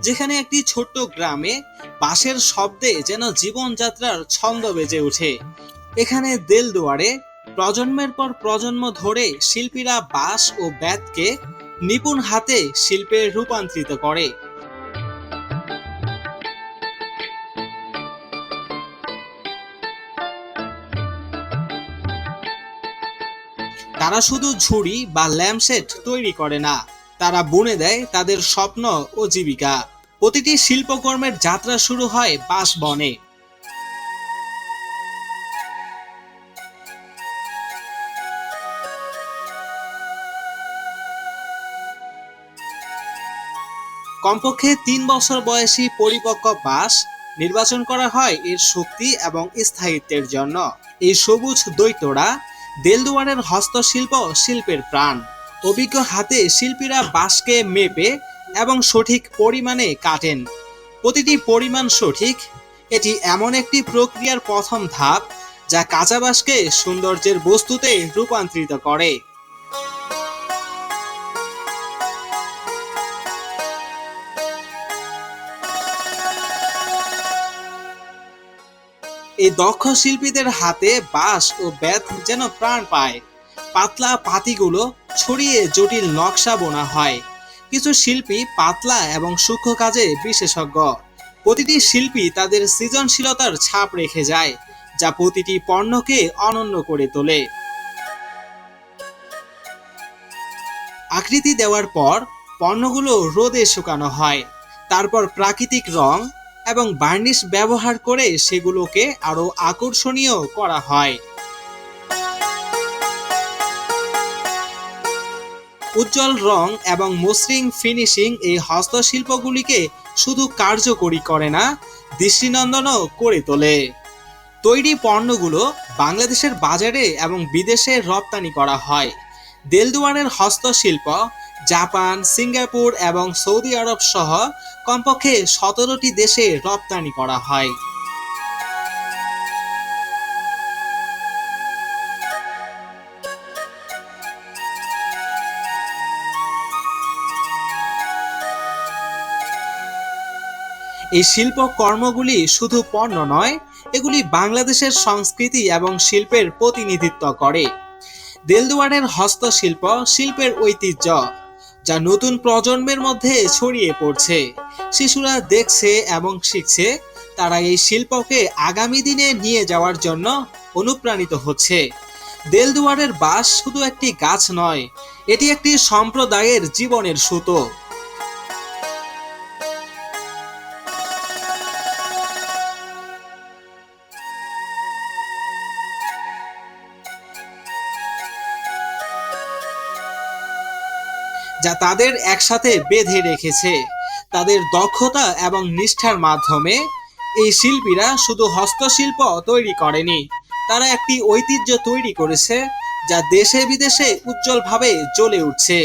যেখানে একটি ছোট্ট গ্রামে বাঁশের শব্দে যেন জীবনযাত্রার ছন্দ বেজে ওঠে। এখানে দেলদুয়ারে প্রজন্মের পর প্রজন্ম ধরে শিল্পীরা বাঁশ ও ব্যাতকে নিপুণ হাতে শিল্পে রূপান্তরিত করে। তারা শুধু ঝুড়ি বা ল্যাম্পসেট তৈরি করে না তারা বুনে দেয় তাদের স্বপ্ন ও জীবিকা। প্রতিটি শিল্পকর্মের যাত্রা শুরু হয় বাঁশ বনে কমপক্ষে তিন বছর বয়সী পরিপক্ক বাঁশ নির্বাচন করা হয় এর শক্তি এবং স্থায়িত্বের জন্য। এই সবুজ দৈত্যরা দেলদুয়ারের হস্তশিল্প শিল্পের প্রাণ। অভিজ্ঞ হাতে শিল্পীরা বাঁশকে মেপে এবং সঠিক পরিমাণে কাটেন। প্রতিটি পরিমাণ সঠিক। এটি এমন একটি প্রক্রিয়ার প্রথম ধাপ যা কাঁচা বাঁশকে সৌন্দর্যের বস্তুতে রূপান্তরিত করে। এই দক্ষ শিল্পীদের হাতে বাঁশ ও বেত যেন প্রাণ পায়। পাতলা পাতিগুলো ছড়িয়ে জটিল নকশা বোনা হয়। কিছু শিল্পী পাতলা এবং সূক্ষ্ম কাজে বিশেষজ্ঞ। প্রতিটি শিল্পী তাদের সৃজনশীলতার ছাপ রেখে যায়, যা প্রতিটি পণ্যকে অনন্য করে তোলে। আকৃতি দেওয়ার পর পণ্যগুলো রোদে শুকানো হয়। তারপর প্রাকৃতিক রং এবং বার্নিশ ব্যবহার করে সেগুলোকে আরও আকর্ষণীয় করা হয়। উজ্জ্বল রং এবং মসৃণ ফিনিশিং এই হস্তশিল্পগুলিকে শুধু কার্যকরী করে না, দৃষ্টিনন্দনও করে তোলে। তৈরি পণ্যগুলো বাংলাদেশের বাজারে এবং বিদেশে রপ্তানি করা হয়। দেলদুয়ারের হস্তশিল্প, জাপান, সিঙ্গাপুর এবং সৌদি আরব সহ কমপক্ষে সতেরোটি দেশে রপ্তানি করা হয়। এই শিল্প কর্মগুলি শুধু পণ্য নয়, এগুলি বাংলাদেশের সংস্কৃতি এবং শিল্পের প্রতিনিধিত্ব করে। দেলদুয়ারের হস্তশিল্প শিল্পের ঐতিহ্য, যা নতুন প্রজন্মের মধ্যে ছড়িয়ে পড়ছে। শিশুরা দেখছে এবং শিখছে, তারা এই শিল্পকে আগামী দিনে নিয়ে যাওয়ার জন্য অনুপ্রাণিত হচ্ছে। দেলদুয়ারের বাস শুধু একটি গাছ নয়, এটি একটি সম্প্রদায়ের জীবনের সুতো যা তাদের একসাথে বেঁধে রেখেছে। তাদের দক্ষতা এবং নিষ্ঠার মাধ্যমে এই শিল্পীরা শুধু হস্তশিল্প তৈরি করেনি, তারা একটি ঐতিহ্য তৈরি করেছে যা দেশে বিদেশে উজ্জ্বলভাবে জ্বলে উঠছে।